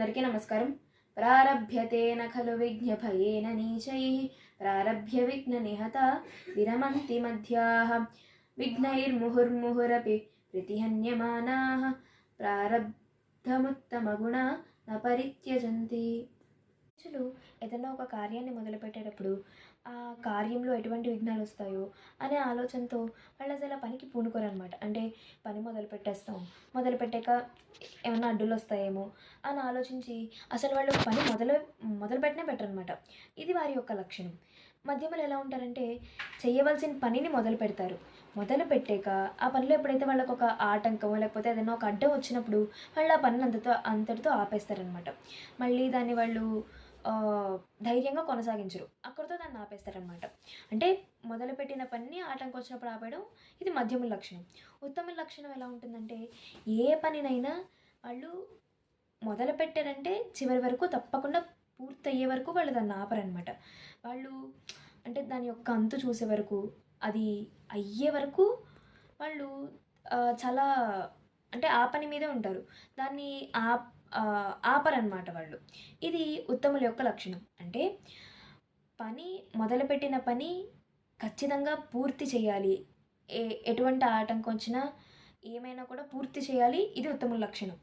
అందరికీ నమస్కారం. ప్రారభ్యతేన ఖలు విఘ్నభయేన నీచై ప్రారభ్య విఘ్న నిహత విరమంతి మధ్యాహ విఘ్నైర్ముహుర్ముహురపి ప్రతిహన్యమానా ప్రారబ్ధముత్తమగుణ న పరిత్యజంతి. ఏదైనా ఒక కార్యాన్ని మొదలుపెట్టేటప్పుడు ఆ కార్యంలో ఎటువంటి విఘ్నాలు వస్తాయో అనే ఆలోచనతో వాళ్ళు అసలు పనికి పూనుకోరనమాట అంటే పని మొదలు పెట్టేస్తాం మొదలు పెట్టాక ఏమైనా అడ్డులు వస్తాయేమో అని ఆలోచించి అసలు వాళ్ళు పని మొదలు మొదలు బెటర్ పెట్టరనమాట ఇది వారి యొక్క లక్షణం. మధ్యమలు ఎలా ఉంటారంటే చేయవలసిన పనిని మొదలు పెడతారు మొదలు పెట్టాక ఆ పనిలో ఎప్పుడైతే వాళ్ళకు ఒక ఆటంకం లేకపోతే ఏదైనా ఒక అడ్డం వచ్చినప్పుడు వాళ్ళు ఆ పనిని అంతతో అంతటితో ఆపేస్తారనమాట మళ్ళీ దాన్ని వాళ్ళు ధైర్యంగా కొనసాగించరు. అక్కడితో దాన్ని ఆపేస్తారనమాట అంటే మొదలుపెట్టిన పనిని ఆటంకం వచ్చినప్పుడు ఆపేయడం ఇది మధ్యమ లక్షణం. ఉత్తమ లక్షణం ఎలా ఉంటుందంటే ఏ పనినైనా వాళ్ళు మొదలు పెట్టారంటే చివరి వరకు తప్పకుండా పూర్తయ్యే వరకు వాళ్ళు దాన్ని ఆపరనమాట వాళ్ళు అంటే దాని యొక్క అంతు చూసే వరకు అది అయ్యే వరకు వాళ్ళు చాలా అంటే ఆ పని మీదే ఉంటారు. దాన్ని ఆ ఆ, ఆపరనమాట వాళ్ళు. ఇది ఉత్తముల యొక్క లక్షణం. అంటే పని మొదలుపెట్టిన పని ఖచ్చితంగా పూర్తి చేయాలి. ఏ ఎటువంటి ఆటంకం వచ్చినా ఏమైనా కూడా పూర్తి చేయాలి. ఇది ఉత్తముల లక్షణం.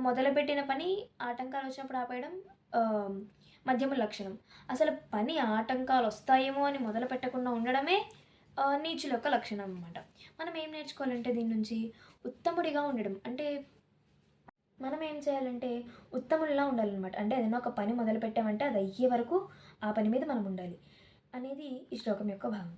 మొదలుపెట్టిన పని ఆటంకాలు వచ్చినప్పుడు ఆపేయడం మధ్యమ లక్షణం. అసలు పని ఆటంకాలు వస్తాయేమో అని మొదలు పెట్టకుండా ఉండడమే నీచుల యొక్క లక్షణం అనమాట మనం ఏం నేర్చుకోవాలంటే దీని నుంచి ఉత్తముడిగా ఉండడం. అంటే మనం ఏం చేయాలంటే ఉత్తముడిలా ఉండాలన్నమాట. అంటే ఏదైనా ఒక పని మొదలు పెట్టామంటే అది అయ్యే వరకు ఆ పని మీద మనం ఉండాలి అనేది ఈ శ్లోకం యొక్క భావం.